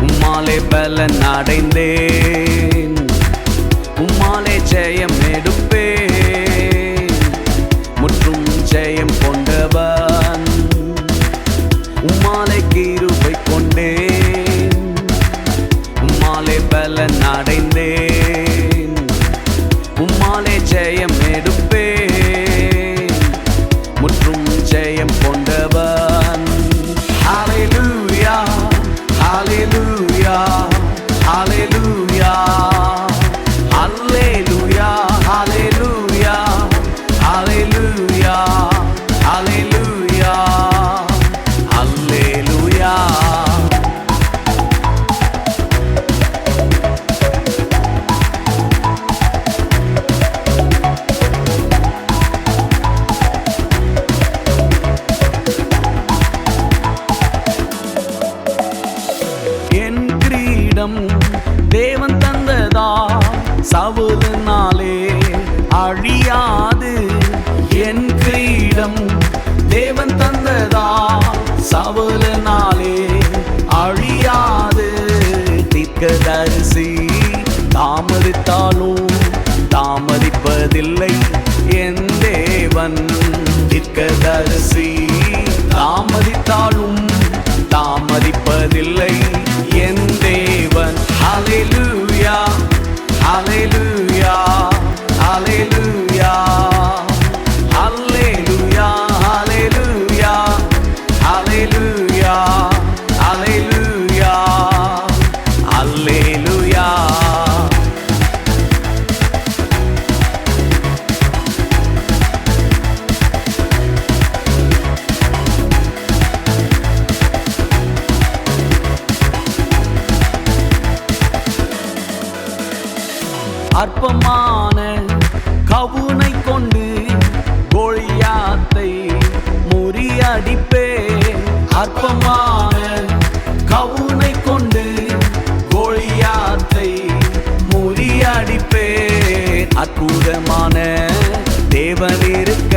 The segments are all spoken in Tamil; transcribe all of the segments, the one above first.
உம்மாலே பலன் அடைந்தேன். உம்மாலே ஜெயம் எடுப்பேன். முற்றும் ஜெயம் கொண்டவன். உம்மாலே கீருவை கொண்டேன். உம்மாலே பலன் அடைந்தேன் உம்மாலே ஜெயம் எடுப்பேன் முற்றும் ஜெயம் கொண்டவன் Hallelujah, hallelujah, hallelujah. சவுலினாலே அழியாது. என் கிரீடம் தேவன் தந்ததா சவுலினாலே. அழியாது அற்பமான கவுனை கொண்டு கோழியாத்தை முறியடிப்பே அற்பமான கவுனை கொண்டு கோழியாத்தை முறியடிப்பே அற்புதமான தேவன் இருக்க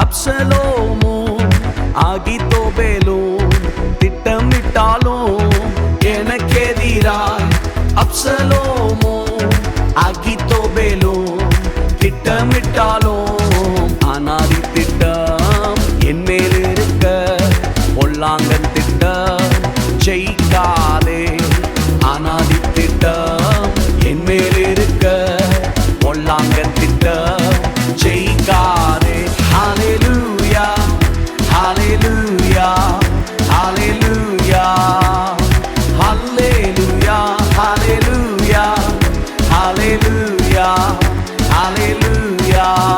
అప్సలోము ఆగితో బేలు తిట్టమే Hallelujah, hallelujah.